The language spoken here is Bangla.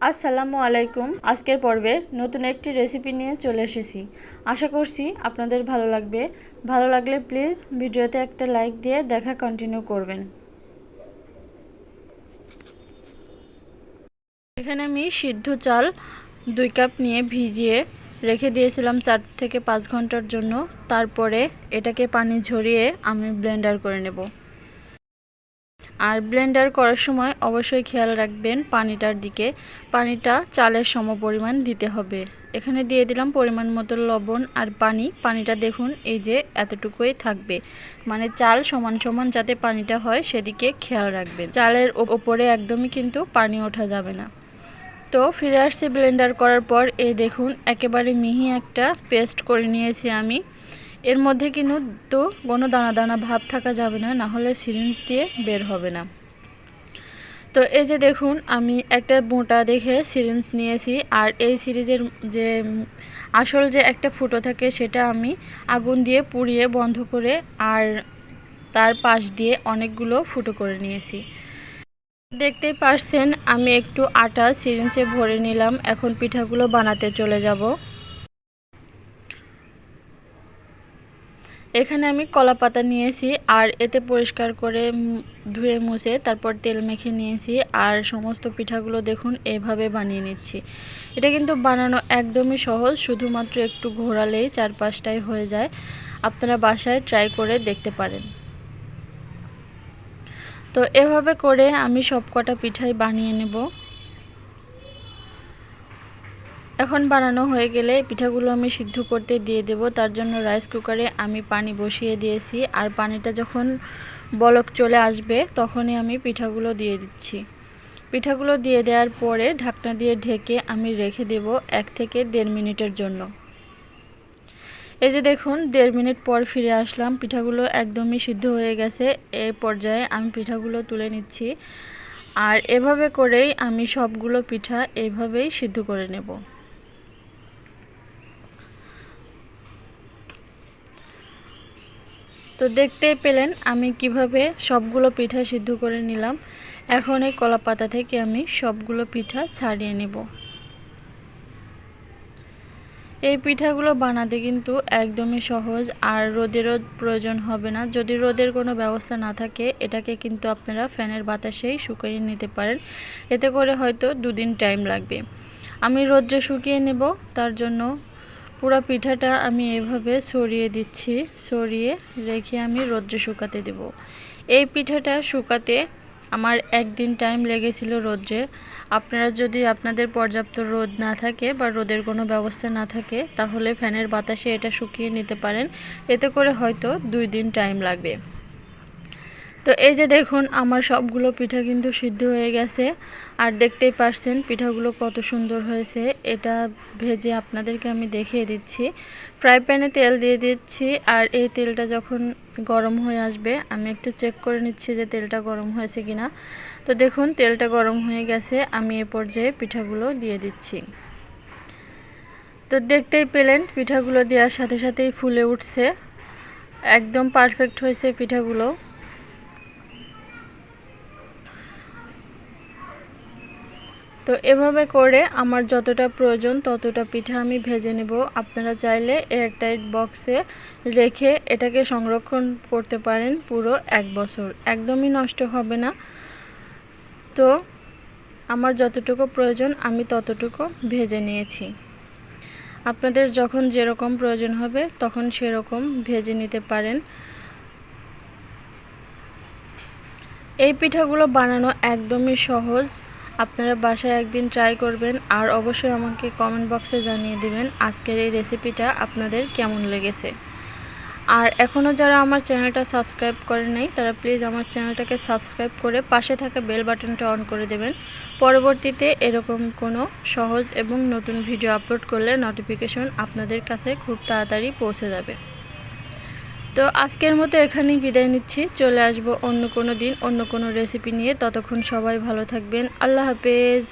আসসালামু আলাইকুম। আজকের পর্বে নতুন একটি রেসিপি নিয়ে চলে এসেছি। আশা করছি আপনাদের ভালো লাগবে। ভালো লাগলে প্লিজ ভিডিওতে একটা লাইক দিয়ে দেখা কন্টিনিউ করবেন। এখানে আমি সিদ্ধ চাল দুই কাপ নিয়ে ভিজিয়ে রেখে দিয়েছিলাম চার থেকে পাঁচ ঘণ্টার জন্য। তারপরে এটাকে পানি ঝরিয়ে আমি ব্লেন্ডার করে নেব। আর ব্লেন্ডার করার সময় অবশ্যই খেয়াল রাখবেন পানিটার দিকে। পানিটা চালের সম পরিমাণ দিতে হবে। এখানে দিয়ে দিলাম পরিমাণ মতো লবণ আর পানি। পানিটা দেখুন, এই যে এতটুকুই থাকবে। মানে চাল সমান সমান যাতে পানিটা হয় সেদিকে খেয়াল রাখবেন। চালের ওপরে একদমই কিন্তু পানি ওঠা যাবে না। তো ফিরে আসছি ব্লেন্ডার করার পর। এই দেখুন, একেবারে মিহি একটা পেস্ট করে নিয়েছি আমি। এর মধ্যে কিন্তু তো কোনো দানা দানা ভাব থাকা যাবে না না হলে সিরিঞ্জ দিয়ে বের হবে না। তো এই যে দেখুন, আমি একটা বোঁটা দেখে সিরিঞ্জ নিয়েছি, আর এই সিরিজের যে আসল যে একটা ফুটো থাকে সেটা আমি আগুন দিয়ে পুড়িয়ে বন্ধ করে আর তার পাশ দিয়ে অনেকগুলো ফুটো করে নিয়েছি। দেখতেই পারছেন, আমি একটু আটা সিরিঞ্জে ভরে নিলাম, এখন পিঠাগুলো বানাতে চলে যাব। এখানে আমি কলা পাতা নিয়েছি আর এতে পরিষ্কার করে ধুয়ে মুছে তারপর তেল মেখে নিয়েছি আর সমস্ত পিঠাগুলো দেখুন এভাবে বানিয়ে নিচ্ছি। এটা কিন্তু বানানো একদমই সহজ, শুধুমাত্র একটু ঘোরালেই চার পাঁচটাই হয়ে যায়। আপনারা বাসায় ট্রাই করে দেখতে পারেন। তো এভাবে করে আমি সব কটা পিঠাই বানিয়ে নেব। এখন বানানো হয়ে গেলে পিঠাগুলো আমি সিদ্ধ করতে দিয়ে দেব। তার জন্য রাইস কুকারে আমি পানি বসিয়ে দিয়েছি। আর পানিটা যখন বলক চলে আসবে, তখনই আমি পিঠাগুলো দিয়ে দিচ্ছি। পিঠাগুলো দিয়ে দেওয়ার পরে ঢাকনা দিয়ে ঢেকে আমি রেখে দেব এক থেকে দেড় মিনিটের জন্য। এই যে দেখুন, দেড় মিনিট পর ফিরে আসলাম। পিঠাগুলো একদমই সিদ্ধ হয়ে গেছে। এই পর্যায়ে আমি পিঠাগুলো তুলে নিচ্ছি। আর এভাবে করেই আমি সবগুলো পিঠা এইভাবেই সিদ্ধ করে নেব। তো দেখতেই পেলেন আমি কীভাবে সবগুলো পিঠা সিদ্ধ করে নিলাম। এখন এই কলা পাতা থেকে আমি সবগুলো পিঠা ছাড়িয়ে নেব। এই পিঠাগুলো বানাতে কিন্তু একদমই সহজ আর রোদেরও প্রয়োজন হবে না। যদি রোদের কোনো ব্যবস্থা না থাকে, এটাকে কিন্তু আপনারা ফ্যানের বাতাসেই শুকিয়ে নিতে পারেন। এতে করে হয়তো দুদিন টাইম লাগবে। আমি রোদ্রে শুকিয়ে নেব, তার জন্য পুরো পিঠাটা আমি এভাবে সরিয়ে দিচ্ছি সরিয়ে রেখে আমি রোদ্রে শুকাতে দেব। এই পিঠাটা শুকাতে আমার একদিন টাইম লেগেছিল রোদ্রে। আপনারা যদি আপনাদের পর্যাপ্ত রোদ না থাকে বা রোদের কোনো ব্যবস্থা না থাকে, তাহলে ফ্যানের বাতাসে এটা শুকিয়ে নিতে পারেন। এতে করে হয়তো দুই দিন টাইম লাগবে। তো এই যে দেখুন, আমার সবগুলো পিঠা কিন্তু সিদ্ধ হয়ে গেছে। আর দেখতেই পারছেন পিঠাগুলো কত সুন্দর হয়েছে। এটা ভেজে আপনাদেরকে আমি দেখিয়ে দিচ্ছি। ফ্রাই প্যানে তেল দিয়ে দিচ্ছি, আর এই তেলটা যখন গরম হয়ে আসবে, আমি একটু চেক করে নিচ্ছি যে তেলটা গরম হয়েছে কিনা। তো দেখুন, তেলটা গরম হয়ে গেছে, আমি এ পর্যায়ে পিঠাগুলো দিয়ে দিচ্ছি। তো দেখতেই পেলেন, পিঠাগুলো দেওয়ার সাথে সাথেই ফুলে উঠছে। একদম পারফেক্ট হয়েছে পিঠাগুলো। তো এভাবে করে আমার যতটা প্রয়োজন ততটা পিঠা আমি ভেজে নেব। আপনারা চাইলে এয়ারটাইট বক্সে রেখে এটাকে সংরক্ষণ করতে পারেন পুরো এক বছর। একদমই নষ্ট হবে না। তো আমার যতটুকু প্রয়োজন আমি ততটুকু ভেজে নিয়েছি। আপনাদের যখন যেরকম প্রয়োজন হবে তখন সেরকম ভেজে নিতে পারেন। এই পিঠাগুলো বানানো একদমই সহজ। আপনারা বাসায় একদিন ট্রাই করবেন আর অবশ্যই আমাকে কমেন্ট বক্সে জানিয়ে দিবেন আজকের এই রেসিপিটা আপনাদের কেমন লেগেছে। আর এখনও যারা আমার চ্যানেলটা সাবস্ক্রাইব করে নেই, তারা প্লিজ আমার চ্যানেলটাকে সাবস্ক্রাইব করে পাশে থাকা বেল বাটনটা অন করে দেবেন। পরবর্তীতে এরকম কোনো সহজ এবং নতুন ভিডিও আপলোড করলে নোটিফিকেশন আপনাদের কাছে খুব তাড়াতাড়ি পৌঁছে যাবে। তো আজকের মতো এখানেই বিদায় নিচ্ছি। চলে আসব অন্য কোনো দিন, অন্য কোনো রেসিপি নিয়ে। ততক্ষণ সবাই ভালো থাকবেন। আল্লাহ হাফেজ।